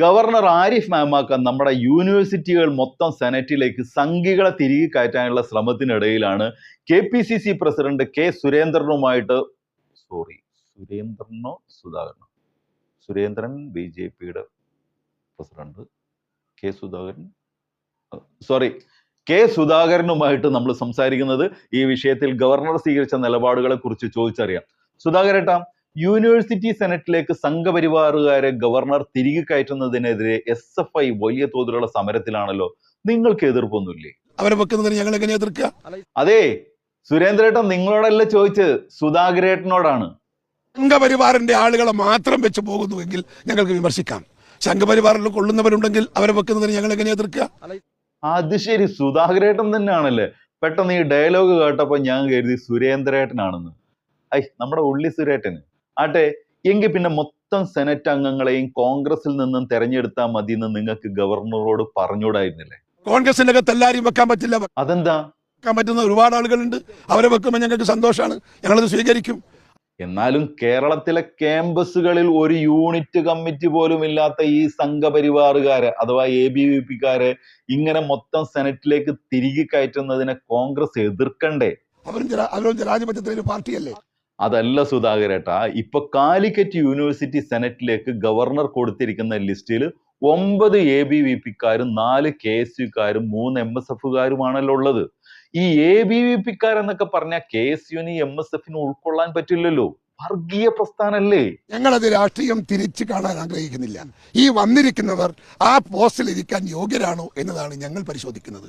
Governor Arif മാമാക്ക നമ്മുടെ യൂണിവേഴ്സിറ്റികൾ മൊത്തം സെനറ്റിലേക്ക് സംഘികളെ തിരികെ കയറ്റാനുള്ള ശ്രമത്തിനിടയിലാണ് K P C C president K സുരേന്ദ്രനുമായിട്ട് sorry സുരേന്ദ്രനോ സുധാകരനോ? സുരേന്ദ്രൻ ബി ജെ പിയുടെ president K Sudhakaran sorry K സുധാകരനുമായിട്ട് നമ്മൾ സംസാരിക്കുന്നത് ഈ വിഷയത്തിൽ ഗവർണർ സ്വീകരിച്ച നിലപാടുകളെ കുറിച്ച് ചോദിച്ചറിയാം. സുധാകരേട്ടാ യൂണിവേഴ്സിറ്റി സെനറ്റിലേക്ക് സംഘപരിവാറുകാരെ ഗവർണർ തിരികെ കയറ്റുന്നതിനെതിരെ എസ് എഫ് ഐ വലിയ തോതിലുള്ള സമരത്തിലാണല്ലോ. നിങ്ങൾക്ക് എതിർപ്പൊന്നുമില്ലേ? അവരെ വെക്കുന്നതിന് ഞങ്ങൾ എങ്ങനെ എതിർക്കുക? അതെ സുരേന്ദ്രേട്ടൻ നിങ്ങളോടല്ല ചോദിച്ചത്? സുധാകരേട്ടനോടാണ്. സംഘപരിവാറിന്റെ ആളുകളെ മാത്രം വെച്ച് പോകുന്നുവെങ്കിൽ ഞങ്ങൾക്ക് വിമർശിക്കാം. സംഘപരിവാറിൽ കൊള്ളുന്നവരുണ്ടെങ്കിൽ അവരെ വെക്കുന്നതിന് ഞങ്ങൾ എങ്ങനെ എതിർക്കുക? അത് ശരി സുധാകരേട്ടൻ തന്നെയാണല്ലേ. പെട്ടെന്ന് ഈ ഡയലോഗ് കേട്ടപ്പോ ഞാൻ കരുതി സുരേന്ദ്രേട്ടനാണെന്ന്. ഐ നമ്മുടെ ഉള്ളി സുരേട്ടന്. ആട്ടെ എങ്കിൽ പിന്നെ മൊത്തം സെനറ്റ് അംഗങ്ങളെയും കോൺഗ്രസിൽ നിന്നും തെരഞ്ഞെടുത്താൽ മതി എന്ന് നിങ്ങൾക്ക് ഗവർണറോട് പറഞ്ഞൂടായിരുന്നില്ലേ കോൺഗ്രസിനകത്ത് അകത്ത് എല്ലാവരെയും വെക്കാൻ പറ്റില്ല. അതെന്താ? വെക്കാൻ പറ്റുന്ന ഒരുപാട് ആളുകളുണ്ട്. അവരെ വെക്കുമ്പോൾ ഞങ്ങൾക്ക് സന്തോഷമാണ്. ഞങ്ങളത് സ്വീകരിക്കും. എന്നാലും കേരളത്തിലെ ക്യാമ്പസുകളിൽ ഒരു യൂണിറ്റ് കമ്മിറ്റി പോലും ഇല്ലാത്ത ഈ സംഘപരിവാറുകാര് അഥവാ എ ബി വി പിക്കാര് ഇങ്ങനെ മൊത്തം സെനറ്റിലേക്ക് തിരികെ കയറ്റുന്നതിനെ കോൺഗ്രസ് എതിർക്കണ്ടേ? അവരും അവരും ജനാധിപത്യത്തിലെ പാർട്ടിയല്ലേ? അതല്ല സുധാകരേട്ടാ ഇപ്പൊ കാലിക്കറ്റ് യൂണിവേഴ്സിറ്റി സെനറ്റിലേക്ക് ഗവർണർ കൊടുത്തിരിക്കുന്ന ലിസ്റ്റിൽ ഒമ്പത് എ ബി വി പിക്കാരും നാല് കെ എസ് മൂന്ന് എം എസ് എഫുകാരുമാണല്ലോ ഉള്ളത്. ഈ എ ബി വി പിക്കാരെന്നൊക്കെ പറഞ്ഞാൽ കെ എസ് യുന് എം എസ് എഫിന് ഉൾക്കൊള്ളാൻ പറ്റില്ലല്ലോ. വർഗീയ പ്രസ്ഥാനല്ലേ. ഞങ്ങളത് രാഷ്ട്രീയം തിരിച്ചു കാണാൻ ആഗ്രഹിക്കുന്നില്ല. ഈ വന്നിരിക്കുന്നവർ ആ പോസ്റ്റിൽ ഇരിക്കാൻ യോഗ്യരാണോ എന്നതാണ് ഞങ്ങൾ പരിശോധിക്കുന്നത്.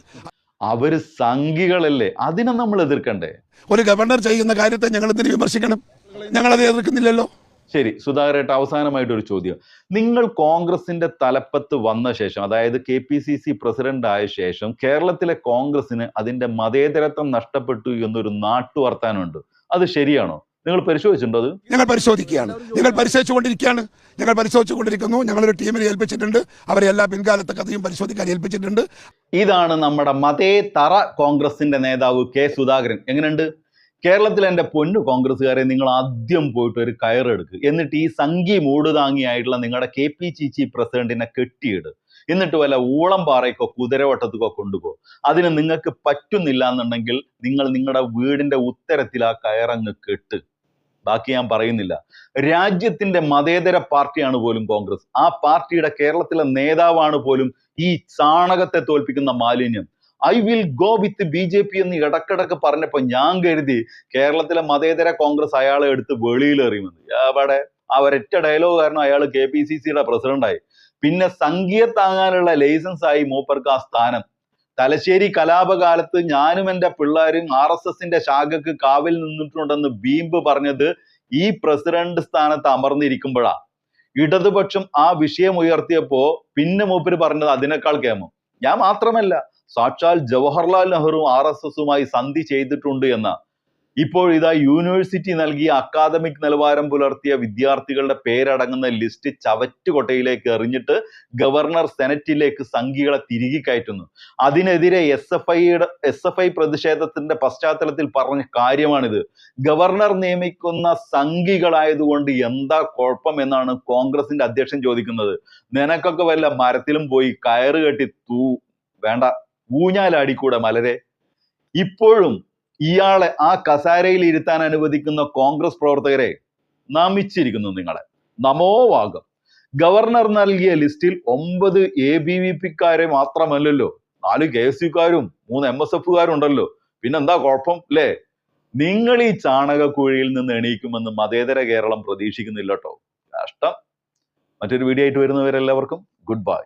അവർ സംഘികളല്ലേ? അതിനെ നമ്മൾ എതിർക്കണ്ടേ? ഒരു ഗവർണർ ചെയ്യുന്ന കാര്യത്തെ ഞങ്ങൾ എന്തിനു വിമർശിക്കണം? ഞങ്ങൾ ഞങ്ങളത് എതിർക്കുന്നില്ലല്ലോ. ശരി സുധാകരേട്ട അവസാനമായിട്ട് ഒരു ചോദ്യം. നിങ്ങൾ കോൺഗ്രസിന്റെ തലപ്പത്ത് വന്ന ശേഷം അതായത് K P C C president ആയ ശേഷം കേരളത്തിലെ കോൺഗ്രസിന് അതിന്റെ മതേതരത്വം നഷ്ടപ്പെട്ടു എന്നൊരു നാട്ടു നാട്ടുവർത്താനമുണ്ട്. അത് ശരിയാണോ? നിങ്ങൾ പരിശോധിച്ചിട്ടുണ്ടോ അത്? ഞങ്ങൾ പരിശോധിക്കുകയാണ്. ഞങ്ങൾ പരിശോധിച്ചുകൊണ്ടിരിക്കുകയാണ്. ഞങ്ങൾ പരിശോധിച്ചുകൊണ്ടിരിക്കുന്നു. ഞങ്ങളൊരു ടീമിനെ ഏൽപ്പിച്ചിട്ടുണ്ട്. അവരെ എല്ലാ പിൻകാലത്തെ കഥയും പരിശോധിക്കാൻ ഏൽപ്പിച്ചിട്ടുണ്ട്. ഇതാണ് നമ്മുടെ മതേ തറ കോൺഗ്രസിന്റെ നേതാവ് കെ സുധാകരൻ. എങ്ങനെയുണ്ട്? കേരളത്തിൽ എന്റെ പൊന്നു കോൺഗ്രസ്സുകാരെ നിങ്ങൾ ആദ്യം പോയിട്ട് ഒരു കയറെടുക്കുക എന്നിട്ട് ഈ സംഘി മൂടുതാങ്ങിയായിട്ടുള്ള നിങ്ങളുടെ കെ പി സി സി പ്രസിഡന്റിനെ കെട്ടിയിട്. എന്നിട്ട് വല്ല ഊളംപാറയ്ക്കോ കുതിരവട്ടത്തുക്കോ കൊണ്ടുപോ. അതിന് നിങ്ങൾക്ക് പറ്റുന്നില്ല എന്നുണ്ടെങ്കിൽ നിങ്ങൾ നിങ്ങളുടെ വീടിന്റെ ഉത്തരത്തിൽ ആ കയറങ്ങ് കെട്ട്. ബാക്കി ഞാൻ പറയുന്നില്ല. രാജ്യത്തിന്റെ മതേതര പാർട്ടിയാണ് പോലും കോൺഗ്രസ്. ആ പാർട്ടിയുടെ കേരളത്തിലെ നേതാവാണ് പോലും ഈ ചാണകത്തെ തോൽപ്പിക്കുന്ന മാലിന്യം. I will go with B J P എന്ന് ഇടക്കിടക്ക് പറഞ്ഞപ്പോ ഞാൻ കരുതി കേരളത്തിലെ മതേതര കോൺഗ്രസ് അയാളെ എടുത്ത് വെളിയിൽ എറിയുമെന്ന് അവിടെ ആ ഒരൊറ്റ ഡയലോഗ് കാരണം അയാൾ കെ പി സി സിയുടെ പ്രസിഡന്റായി പിന്നെ സംഖ്യ താങ്ങാനുള്ള ലൈസൻസ് ആയി മൂപ്പർക്ക് ആ സ്ഥാനം. തലശ്ശേരി കലാപകാലത്ത് ഞാനും എന്റെ പിള്ളേരും ആർ എസ് എസിന്റെ ശാഖക്ക് കാവിൽ നിന്നിട്ടുണ്ടെന്ന് ബീംബ് പറഞ്ഞത് ഈ പ്രസിഡന്റ് സ്ഥാനത്ത് അമർന്നിരിക്കുമ്പോഴാ. ഇടതുപക്ഷം ആ വിഷയം ഉയർത്തിയപ്പോ പിന്നെ മൂപ്പര് പറഞ്ഞത് അതിനേക്കാൾ കേമം. ഞാൻ മാത്രമല്ല സാക്ഷാൽ ജവഹർലാൽ നെഹ്റു ആർ എസ് എസുമായി സന്ധി ചെയ്തിട്ടുണ്ട് എന്ന. ഇപ്പോൾ ഇതാ യൂണിവേഴ്സിറ്റി നൽകിയ അക്കാദമിക് നിലവാരം പുലർത്തിയ വിദ്യാർത്ഥികളുടെ പേരടങ്ങുന്ന ലിസ്റ്റ് ചവറ്റുകൊട്ടയിലേക്ക് എറിഞ്ഞിട്ട് ഗവർണർ സെനറ്റിലേക്ക് സംഘികളെ തിരികെ കയറ്റുന്നു. അതിനെതിരെ എസ് എഫ് ഐയുടെ എസ് എഫ് ഐ പ്രതിഷേധത്തിന്റെ പശ്ചാത്തലത്തിൽ പറഞ്ഞ കാര്യമാണിത്. ഗവർണർ നിയമിക്കുന്ന സംഘികളായതുകൊണ്ട് എന്താ കുഴപ്പം എന്നാണ് കോൺഗ്രസിന്റെ അധ്യക്ഷൻ ചോദിക്കുന്നത്. നിനക്കൊക്കെ വല്ല മരത്തിലും പോയി കയറ് കെട്ടി തൂ വേണ്ട ഊഞ്ഞാലാടിക്കൂടെ മലരെ? ഇപ്പോഴും ഇയാളെ ആ കസാരയിൽ ഇരുത്താൻ അനുവദിക്കുന്ന കോൺഗ്രസ് പ്രവർത്തകരെ നമിച്ചിരിക്കുന്നു നിങ്ങളെ. നമോവാകം ഗവർണർ നൽകിയ ലിസ്റ്റിൽ ഒമ്പത് എ ബി വി പിക്കാരെ മാത്രമല്ലല്ലോ. നാല് കെ എസ് യുക്കാരും മൂന്ന് എം എസ് എഫുകാരും ഉണ്ടല്ലോ പിന്നെന്താ കുഴപ്പം അല്ലേ നിങ്ങൾ ഈ ചാണകക്കുഴിയിൽ നിന്ന് എണീക്കുമെന്ന് മതേതര കേരളം പ്രതീക്ഷിക്കുന്നില്ല കേട്ടോ കഷ്ടം മറ്റൊരു വീഡിയോ ആയിട്ട് വരുന്നവരെല്ലാവർക്കും ഗുഡ് ബൈ